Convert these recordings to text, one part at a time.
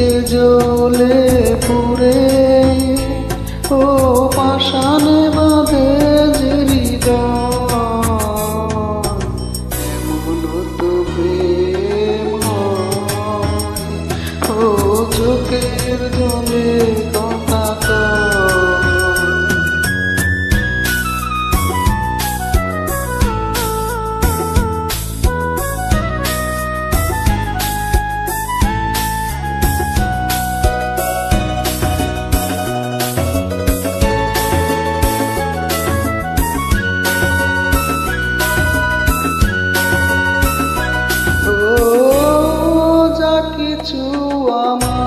চিতে জলে পুরে ও পাশানে বাঁধে যে ও চোখের amo.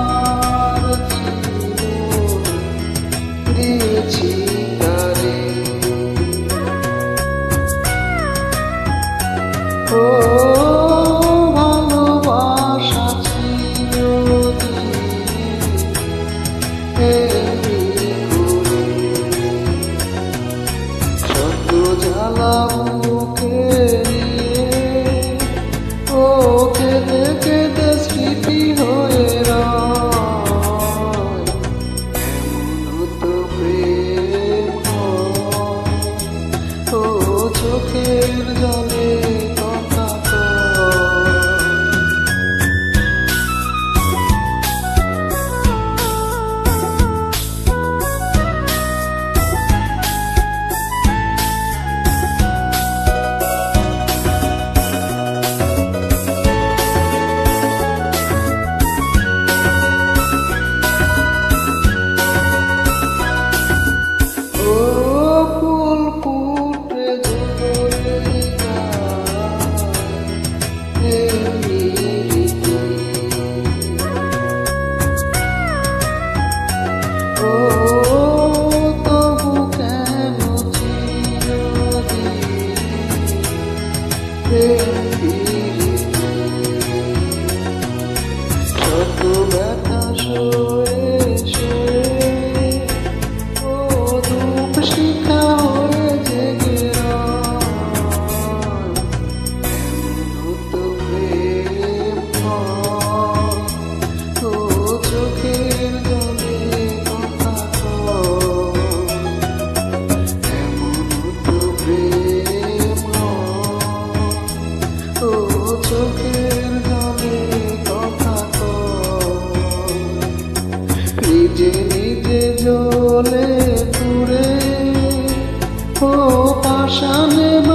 知道。ও পাশানে